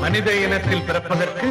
மனித இனத்தில் பிறப்பதற்கு